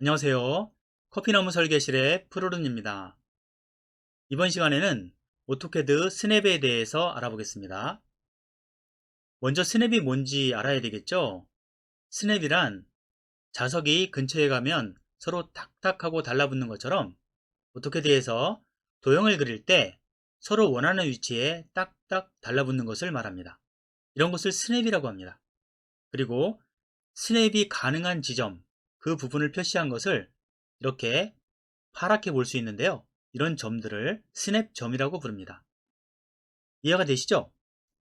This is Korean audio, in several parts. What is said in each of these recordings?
안녕하세요. 커피나무 설계실의 프로른입니다. 이번 시간에는 오토캐드 스냅에 대해서 알아보겠습니다. 먼저 스냅이 뭔지 알아야 되겠죠? 스냅이란 자석이 근처에 가면 서로 탁탁하고 달라붙는 것처럼 오토캐드에서 도형을 그릴 때 서로 원하는 위치에 딱딱 달라붙는 것을 말합니다. 이런 것을 스냅이라고 합니다. 그리고 스냅이 가능한 지점, 그 부분을 표시한 것을 이렇게 파랗게 볼 수 있는데요. 이런 점들을 스냅점이라고 부릅니다. 이해가 되시죠?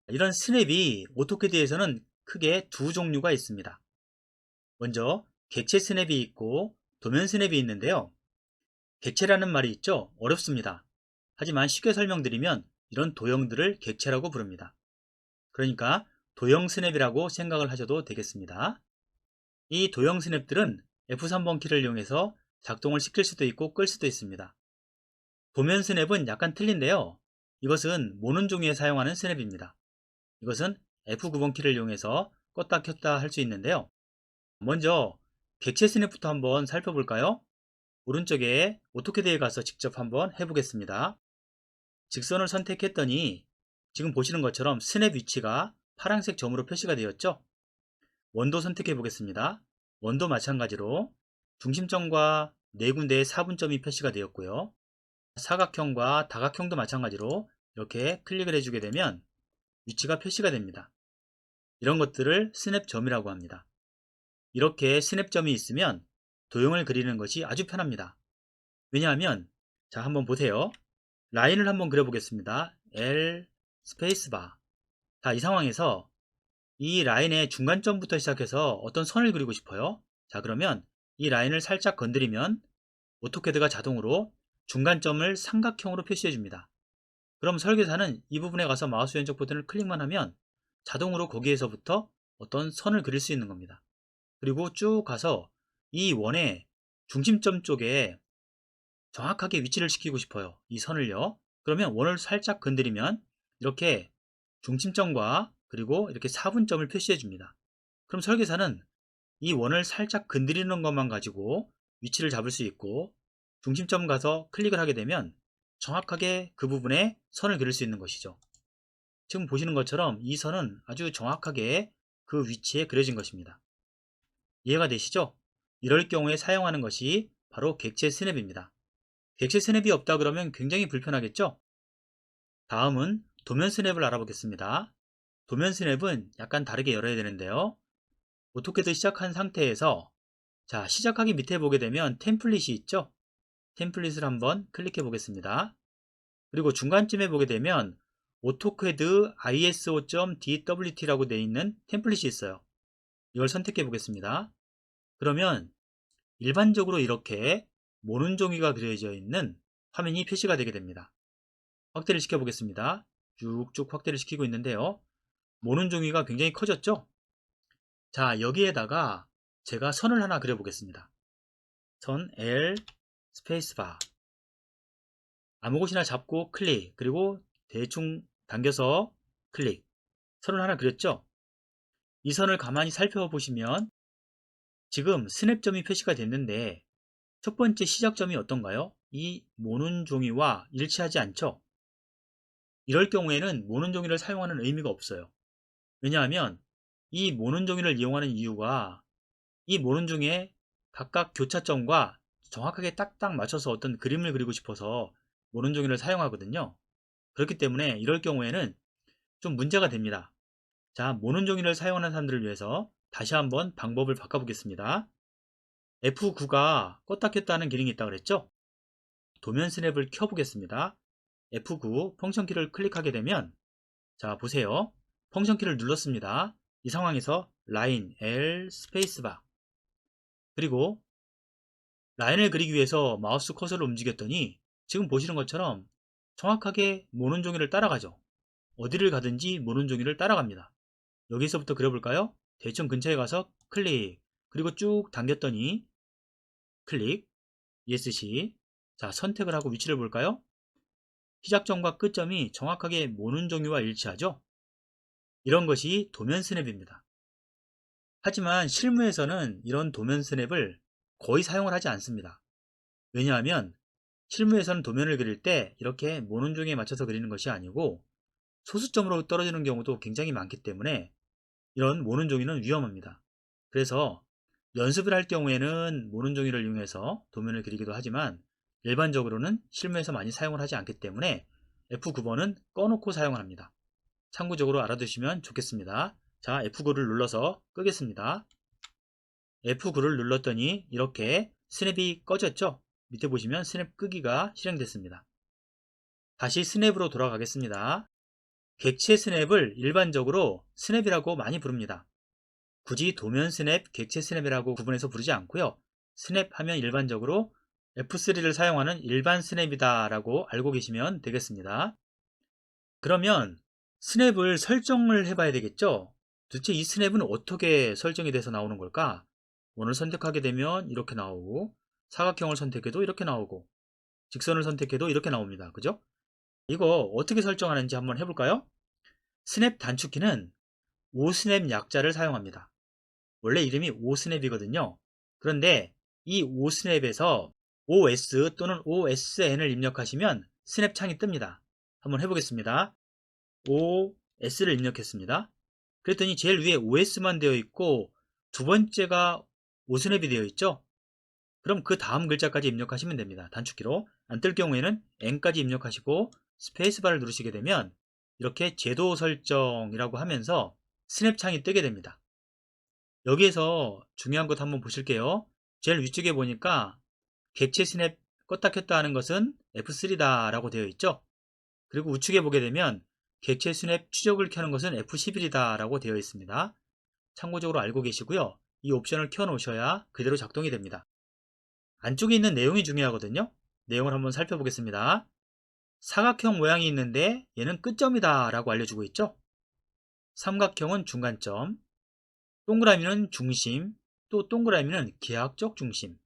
이런 스냅이 오토캐드에서는 크게 두 종류가 있습니다. 먼저 객체 스냅이 있고 도면 스냅이 있는데요. 객체라는 말이 있죠? 어렵습니다. 하지만 쉽게 설명드리면 이런 도형들을 객체라고 부릅니다. 그러니까 도형 스냅이라고 생각을 하셔도 되겠습니다. 이 도형 스냅들은 F3번 키를 이용해서 작동을 시킬 수도 있고 끌 수도 있습니다. 도면 스냅은 약간 틀린데요. 이것은 모는 종이에 사용하는 스냅입니다. 이것은 F9번 키를 이용해서 껐다 켰다 할 수 있는데요. 먼저 객체 스냅부터 한번 살펴볼까요? 오른쪽에 오토캐드에 가서 직접 한번 해보겠습니다. 직선을 선택했더니 지금 보시는 것처럼 스냅 위치가 파란색 점으로 표시가 되었죠? 원도 선택해 보겠습니다. 원도 마찬가지로 중심점과 네 군데의 사분점이 표시가 되었고요. 사각형과 다각형도 마찬가지로 이렇게 클릭을 해주게 되면 위치가 표시가 됩니다. 이런 것들을 스냅점이라고 합니다. 이렇게 스냅점이 있으면 도형을 그리는 것이 아주 편합니다. 왜냐하면 자 한번 보세요. 라인을 한번 그려보겠습니다. L 스페이스바 자, 이 상황에서 이 라인의 중간점부터 시작해서 어떤 선을 그리고 싶어요. 자, 그러면 이 라인을 살짝 건드리면 오토캐드가 자동으로 중간점을 삼각형으로 표시해 줍니다. 그럼 설계사는 이 부분에 가서 마우스 왼쪽 버튼을 클릭만 하면 자동으로 거기에서부터 어떤 선을 그릴 수 있는 겁니다. 그리고 쭉 가서 이 원의 중심점 쪽에 정확하게 위치를 시키고 싶어요. 이 선을요. 그러면 원을 살짝 건드리면 이렇게 중심점과 그리고 이렇게 사분점을 표시해 줍니다. 그럼 설계사는 이 원을 살짝 건드리는 것만 가지고 위치를 잡을 수 있고 중심점 가서 클릭을 하게 되면 정확하게 그 부분에 선을 그릴 수 있는 것이죠. 지금 보시는 것처럼 이 선은 아주 정확하게 그 위치에 그려진 것입니다. 이해가 되시죠? 이럴 경우에 사용하는 것이 바로 객체 스냅입니다. 객체 스냅이 없다 그러면 굉장히 불편하겠죠? 다음은 도면 스냅을 알아보겠습니다. 도면 스냅은 약간 다르게 열어야 되는데요. 오토캐드 시작한 상태에서 자 시작하기 밑에 보게 되면 템플릿이 있죠. 템플릿을 한번 클릭해 보겠습니다. 그리고 중간쯤에 보게 되면 오토캐드 iso.dwt라고 되어 있는 템플릿이 있어요. 이걸 선택해 보겠습니다. 그러면 일반적으로 이렇게 모는 종이가 그려져 있는 화면이 표시가 되게 됩니다. 확대를 시켜 보겠습니다. 쭉쭉 확대를 시키고 있는데요. 모는 종이가 굉장히 커졌죠? 자, 여기에다가 제가 선을 하나 그려보겠습니다. 선 L 스페이스바 아무 곳이나 잡고 클릭 그리고 대충 당겨서 클릭 선을 하나 그렸죠? 이 선을 가만히 살펴보시면 지금 스냅점이 표시가 됐는데 첫 번째 시작점이 어떤가요? 이 모는 종이와 일치하지 않죠? 이럴 경우에는 모는 종이를 사용하는 의미가 없어요. 왜냐하면 이 모는 종이를 이용하는 이유가 이 모는 종의 각각 교차점과 정확하게 딱딱 맞춰서 어떤 그림을 그리고 싶어서 모는 종이를 사용하거든요. 그렇기 때문에 이럴 경우에는 좀 문제가 됩니다. 자, 모는 종이를 사용하는 사람들을 위해서 다시 한번 방법을 바꿔보겠습니다. F9가 껐다 켰다 하는 기능이 있다고 그랬죠? 도면 스냅을 켜보겠습니다. F9 펑션 키를 클릭하게 되면 자 보세요. 펑션 키를 눌렀습니다. 이 상황에서 라인 L 스페이스바 그리고 라인을 그리기 위해서 마우스 커서를 움직였더니 지금 보시는 것처럼 정확하게 모는 종이를 따라가죠. 어디를 가든지 모는 종이를 따라갑니다. 여기서부터 그려볼까요? 대충 근처에 가서 클릭 그리고 쭉 당겼더니 클릭 ESC 자 선택을 하고 위치를 볼까요? 시작점과 끝점이 정확하게 모는 종이와 일치하죠? 이런 것이 도면 스냅입니다. 하지만 실무에서는 이런 도면 스냅을 거의 사용을 하지 않습니다. 왜냐하면 실무에서는 도면을 그릴 때 이렇게 모눈종이에 맞춰서 그리는 것이 아니고 소수점으로 떨어지는 경우도 굉장히 많기 때문에 이런 모눈종이는 위험합니다. 그래서 연습을 할 경우에는 모눈종이를 이용해서 도면을 그리기도 하지만 일반적으로는 실무에서 많이 사용을 하지 않기 때문에 F9번은 꺼놓고 사용을 합니다. 참고적으로 알아두시면 좋겠습니다. 자, F9를 눌러서 끄겠습니다. F9를 눌렀더니 이렇게 스냅이 꺼졌죠? 밑에 보시면 스냅 끄기가 실행됐습니다. 다시 스냅으로 돌아가겠습니다. 객체 스냅을 일반적으로 스냅이라고 많이 부릅니다. 굳이 도면 스냅, 객체 스냅이라고 구분해서 부르지 않고요. 스냅 하면 일반적으로 F3를 사용하는 일반 스냅이다 라고 알고 계시면 되겠습니다. 그러면 스냅을 설정을 해봐야 되겠죠? 도대체 이 스냅은 어떻게 설정이 돼서 나오는 걸까? 원을 선택하게 되면 이렇게 나오고 사각형을 선택해도 이렇게 나오고 직선을 선택해도 이렇게 나옵니다. 그죠? 이거 어떻게 설정하는지 한번 해볼까요? 스냅 단축키는 5스냅 약자를 사용합니다. 원래 이름이 5스냅이거든요. 그런데 이 5스냅에서 OS 또는 OSN을 입력하시면 스냅 창이 뜹니다. 한번 해보겠습니다. OS를 입력했습니다. 그랬더니 제일 위에 OS만 되어 있고 두 번째가 5스냅이 되어 있죠? 그럼 그 다음 글자까지 입력하시면 됩니다. 단축키로. 안 뜰 경우에는 N까지 입력하시고 스페이스바를 누르시게 되면 이렇게 제도 설정이라고 하면서 스냅 창이 뜨게 됩니다. 여기에서 중요한 것 한번 보실게요. 제일 위쪽에 보니까 객체 스냅 껐다 켰다 하는 것은 F3다 라고 되어 있죠. 그리고 우측에 보게 되면 객체 스냅 추적을 켜는 것은 F11이다 라고 되어 있습니다. 참고적으로 알고 계시고요. 이 옵션을 켜 놓으셔야 그대로 작동이 됩니다. 안쪽에 있는 내용이 중요하거든요. 내용을 한번 살펴보겠습니다. 사각형 모양이 있는데 얘는 끝점이다 라고 알려주고 있죠. 삼각형은 중간점, 동그라미는 중심, 또 동그라미는 기하학적 중심,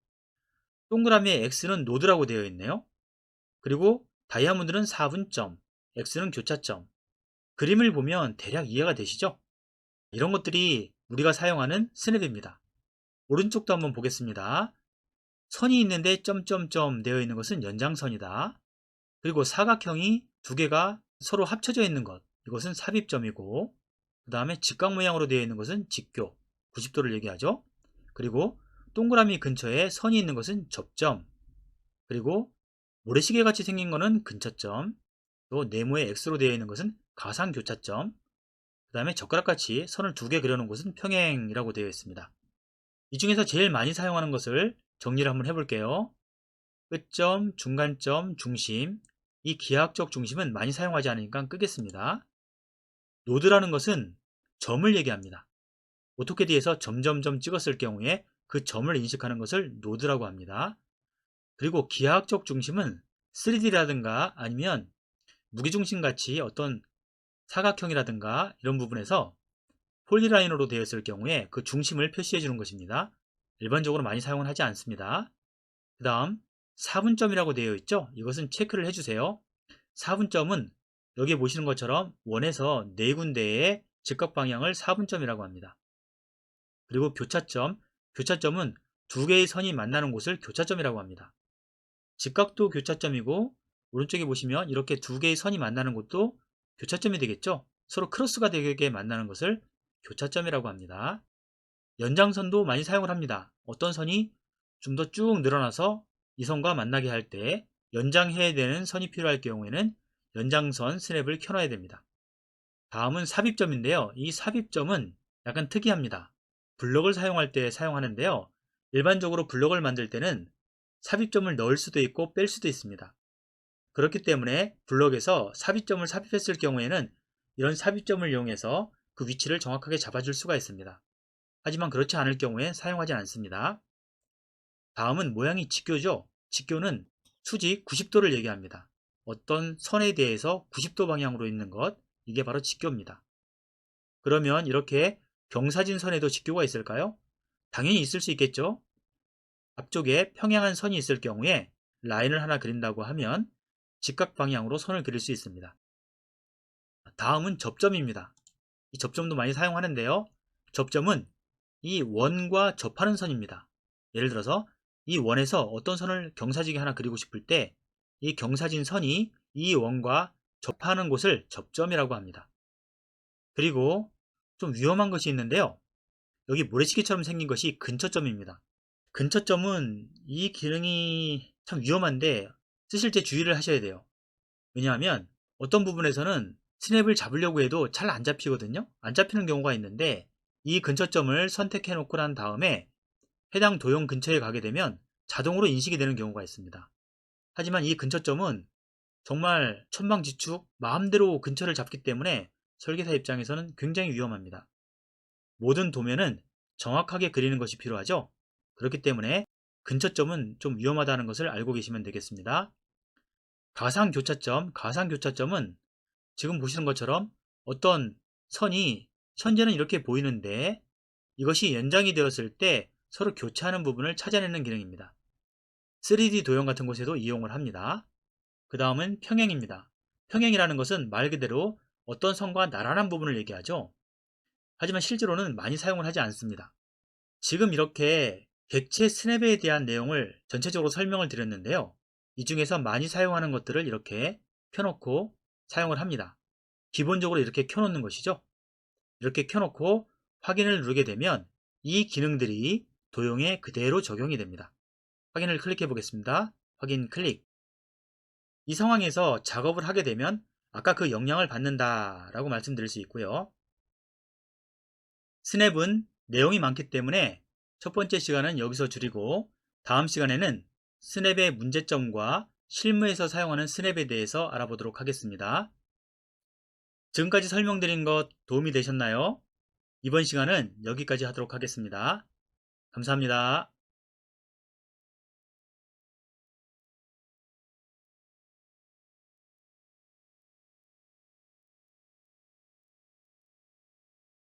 동그라미의 X는 노드라고 되어 있네요. 그리고 다이아몬드는 4분점, X는 교차점. 그림을 보면 대략 이해가 되시죠? 이런 것들이 우리가 사용하는 스냅입니다. 오른쪽도 한번 보겠습니다. 선이 있는데 점점점 되어 있는 것은 연장선이다. 그리고 사각형이 두 개가 서로 합쳐져 있는 것, 이것은 삽입점이고 그 다음에 직각 모양으로 되어 있는 것은 직교, 90도를 얘기하죠. 그리고 동그라미 근처에 선이 있는 것은 접점, 그리고 모래시계 같이 생긴 것은 근처점, 또 네모의 X로 되어 있는 것은 가상 교차점, 그 다음에 젓가락같이 선을 두 개 그려놓은 것은 평행이라고 되어 있습니다. 이 중에서 제일 많이 사용하는 것을 정리를 한번 해볼게요. 끝점, 중간점, 중심 이 기하학적 중심은 많이 사용하지 않으니까 끄겠습니다. 노드라는 것은 점을 얘기합니다. 오토캐드에서 점점점 찍었을 경우에 그 점을 인식하는 것을 노드라고 합니다. 그리고 기하학적 중심은 3D라든가 아니면 무기중심 같이 어떤 사각형이라든가 이런 부분에서 폴리라인으로 되어 있을 경우에 그 중심을 표시해 주는 것입니다. 일반적으로 많이 사용을 하지 않습니다. 그 다음 4분점이라고 되어 있죠? 이것은 체크를 해주세요. 4분점은 여기 보시는 것처럼 원에서 네 군데의 직각 방향을 4분점이라고 합니다. 그리고 교차점, 교차점은 두 개의 선이 만나는 곳을 교차점이라고 합니다. 직각도 교차점이고 오른쪽에 보시면 이렇게 두 개의 선이 만나는 곳도 교차점이 되겠죠? 서로 크로스가 되게 만나는 것을 교차점이라고 합니다. 연장선도 많이 사용을 합니다. 어떤 선이 좀 더 쭉 늘어나서 이 선과 만나게 할 때 연장해야 되는 선이 필요할 경우에는 연장선 스냅을 켜놔야 됩니다. 다음은 삽입점인데요. 이 삽입점은 약간 특이합니다. 블럭을 사용할 때 사용하는데요. 일반적으로 블럭을 만들 때는 삽입점을 넣을 수도 있고 뺄 수도 있습니다. 그렇기 때문에 블럭에서 삽입점을 삽입했을 경우에는 이런 삽입점을 이용해서 그 위치를 정확하게 잡아줄 수가 있습니다. 하지만 그렇지 않을 경우에 사용하지 않습니다. 다음은 모양이 직교죠. 직교는 수직 90도를 얘기합니다. 어떤 선에 대해서 90도 방향으로 있는 것, 이게 바로 직교입니다. 그러면 이렇게 경사진 선에도 직교가 있을까요? 당연히 있을 수 있겠죠. 앞쪽에 평행한 선이 있을 경우에 라인을 하나 그린다고 하면 직각 방향으로 선을 그릴 수 있습니다. 다음은 접점입니다. 이 접점도 많이 사용하는데요. 접점은 이 원과 접하는 선입니다. 예를 들어서 이 원에서 어떤 선을 경사지게 하나 그리고 싶을 때 이 경사진 선이 이 원과 접하는 곳을 접점이라고 합니다. 그리고 좀 위험한 것이 있는데요. 여기 모래시계처럼 생긴 것이 근처점입니다. 근처점은 이 기능이 참 위험한데 쓰실 때 주의를 하셔야 돼요. 왜냐하면 어떤 부분에서는 스냅을 잡으려고 해도 잘 안 잡히거든요. 안 잡히는 경우가 있는데 이 근처점을 선택해 놓고 난 다음에 해당 도형 근처에 가게 되면 자동으로 인식이 되는 경우가 있습니다. 하지만 이 근처점은 정말 천방지축 마음대로 근처를 잡기 때문에 설계사 입장에서는 굉장히 위험합니다. 모든 도면은 정확하게 그리는 것이 필요하죠. 그렇기 때문에 근처점은 좀 위험하다는 것을 알고 계시면 되겠습니다. 가상교차점, 가상교차점은 지금 보시는 것처럼 어떤 선이 현재는 이렇게 보이는데 이것이 연장이 되었을 때 서로 교차하는 부분을 찾아내는 기능입니다. 3D 도형 같은 곳에도 이용을 합니다. 그 다음은 평행입니다. 평행이라는 것은 말 그대로 어떤 선과 나란한 부분을 얘기하죠. 하지만 실제로는 많이 사용을 하지 않습니다. 지금 이렇게 객체 스냅에 대한 내용을 전체적으로 설명을 드렸는데요. 이 중에서 많이 사용하는 것들을 이렇게 켜놓고 사용을 합니다. 기본적으로 이렇게 켜놓는 것이죠. 이렇게 켜놓고 확인을 누르게 되면 이 기능들이 도형에 그대로 적용이 됩니다. 확인을 클릭해 보겠습니다. 확인 클릭. 이 상황에서 작업을 하게 되면 아까 그 영향을 받는다 라고 말씀드릴 수 있고요. 스냅은 내용이 많기 때문에 첫 번째 시간은 여기서 줄이고 다음 시간에는 스냅의 문제점과 실무에서 사용하는 스냅에 대해서 알아보도록 하겠습니다. 지금까지 설명드린 것 도움이 되셨나요? 이번 시간은 여기까지 하도록 하겠습니다. 감사합니다.